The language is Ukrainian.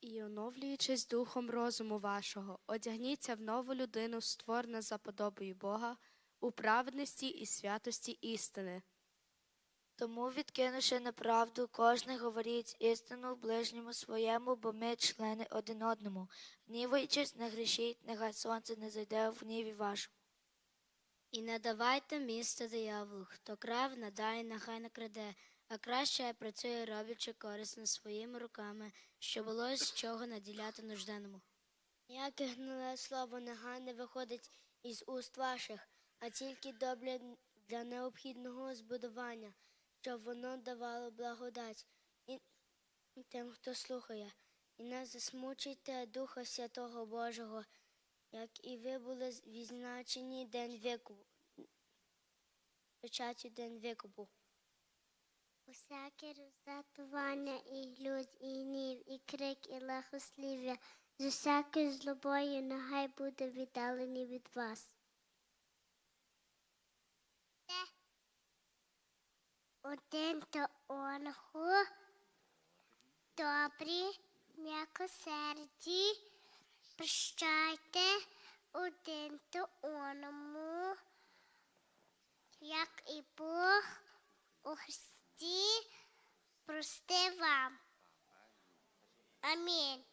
І оновлюючись духом розуму вашого, одягніться в нову людину, створену за подобою Бога, у праведності і святості істини. Тому, відкинувши неправду, кожен говорить істину ближньому своєму, бо ми члени один одному. Гнівуючись, не грішіть, нехай сонце не зайде в гніві вашому. І не давайте місця дияволу. Хто крав, надає, нехай не краде, а краще працює, роблячи корисно своїми руками, що було з чого наділяти нужденному. Ніяке гниле слово нехай не виходить із уст ваших, а тільки добре для необхідного збудування, щоб воно давало благодать і тим, хто слухає, і не засмучуйте Духа Святого Божого, як і ви були відзначені день викупу, печаттю день викупу. Усяке роздатування і глюдь, і гнів, і крик, і лихослів'я, з усякою злобою нехай буде віддалений від вас. Один до одного, добрі, м'якосерді, прощайте один до одному, як і Бог у Христі прости вам. Амінь.